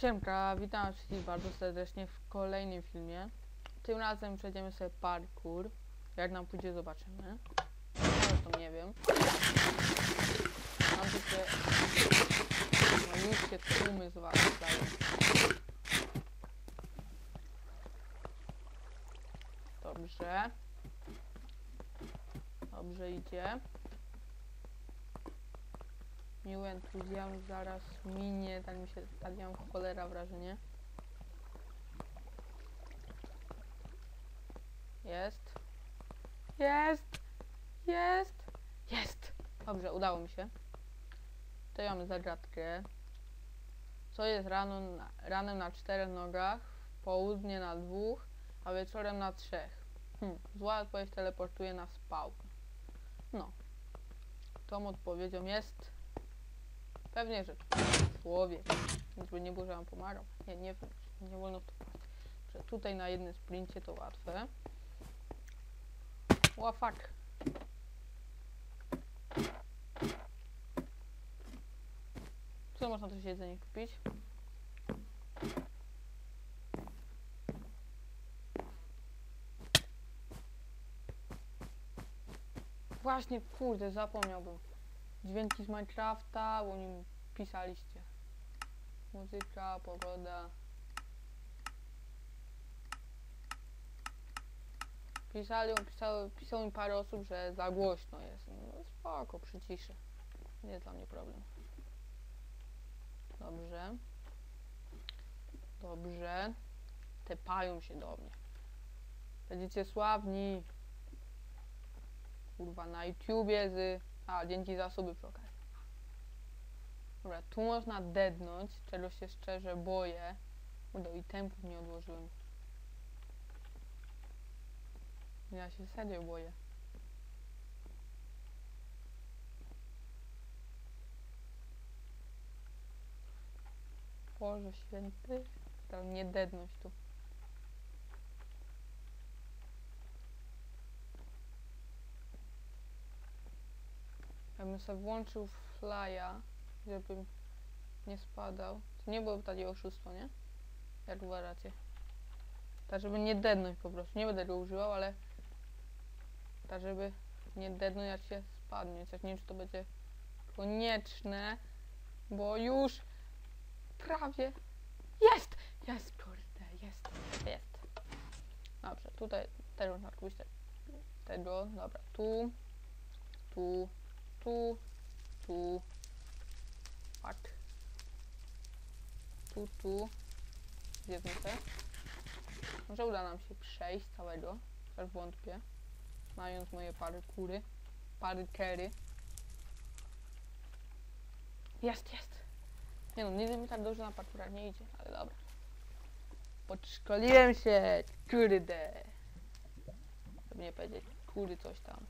Siemka, witam wszystkich bardzo serdecznie w kolejnym filmie. Tym razem przejdziemy sobie parkour. Jak nam pójdzie, zobaczymy. Zresztą nie wiem. Mam takie... No już się tłumy zwalają. Dobrze. Dobrze idzie. Miły entuzjazm zaraz minie, tak mi się, tak miałem cholera wrażenie. Jest. Jest! Jest! Jest! Dobrze, udało mi się. To mamy zagadkę. Co jest rano, ranem na czterech nogach, w południe na dwóch, a wieczorem na trzech? Hm, zła odpowiedź teleportuje na spał. No. Tą odpowiedzią jest Pewnie, że człowiek. Nic by nie było, że wam pomagał. Nie, nie, nie wolno w to. Że tutaj na jednym sprincie to łatwe. Ła fuck. Co można też jedzenie kupić? Właśnie, kurde, zapomniałbym. Dźwięki z Minecrafta, o nim pisaliście. Muzyka, pogoda. Pisali, pisało, pisało mi parę osób, że za głośno jest. No spoko, przyciszę. Nie jest dla mnie problem. Dobrze. Dobrze. Tepają się do mnie. Będziecie sławni. Kurwa, na YouTubie z... A, dzięki za suby przy okazji. Dobra, tu można dednąć, czego się szczerze boję. Kurde, i tempów nie odłożyłem. Ja się serio boję. Boże święty. To nie dednąć tu. Bym sobie włączył flya, żebym nie spadał. To nie byłoby takie oszustwo, nie? Jak uważacie? Tak, żeby nie dednąć po prostu. Nie będę go używał, ale tak, żeby nie dednąć, jak się spadnie. Chociaż nie wiem, czy to będzie konieczne, bo już prawie jest! Jest, kurde, jest, jest. Dobrze, tutaj też można te, tego, dobra, tu, tu, tu, tu, fuck, tu, tu, zjedzmy te. Może uda nam się przejść całego, chociaż wątpię, znając moje parkury, parkery. Jest, jest. Nie no, nigdy mi tak dobrze na parkurach nie idzie, ale dobra. Podszkoliłem się, kurde. Żeby nie powiedzieć, kury coś tam.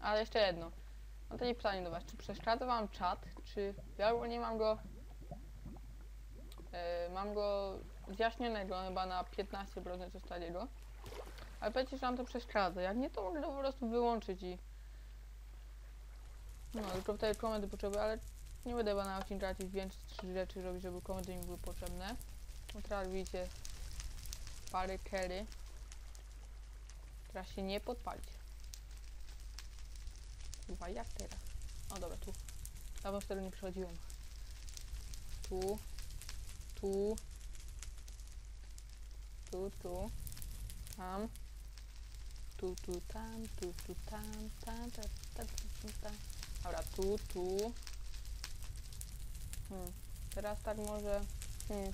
Ale jeszcze jedno. Mam takie pytanie do Was. Czy przeszkadza Wam czat? Czy ja ogólnie mam go. e, mam go zjaśnionego chyba na 15% coś takiego. Ale powiedzcie, że Wam to przeszkadza. Jak nie, to mogę to po prostu wyłączyć i. No, tylko wtedy komendy potrzebuję, ale nie będę chyba na odcinku jakieś więcej rzeczy robić, żeby komendy mi były potrzebne. No teraz widzicie parę kery. Teraz się nie podpalić. Kurwa, jak teraz? O dobra, tu. Dawno tego nie przechodziłem. Tu. Tu. Tu, tu. Tam. Tu, tu, tam, tu, tu, tam, tam, tam, tam, tu, tam. Dobra, tu, tu. Hmm. Teraz tak może... Hmm.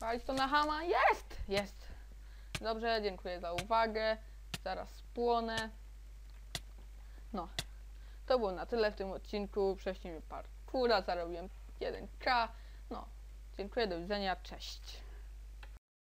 Walić to na hama? Jest! Jest! Dobrze, dziękuję za uwagę. Zaraz spłonę. No. To było na tyle w tym odcinku. Prześlijmy parkura, zarobiłem 1k. No. Dziękuję, do widzenia, cześć.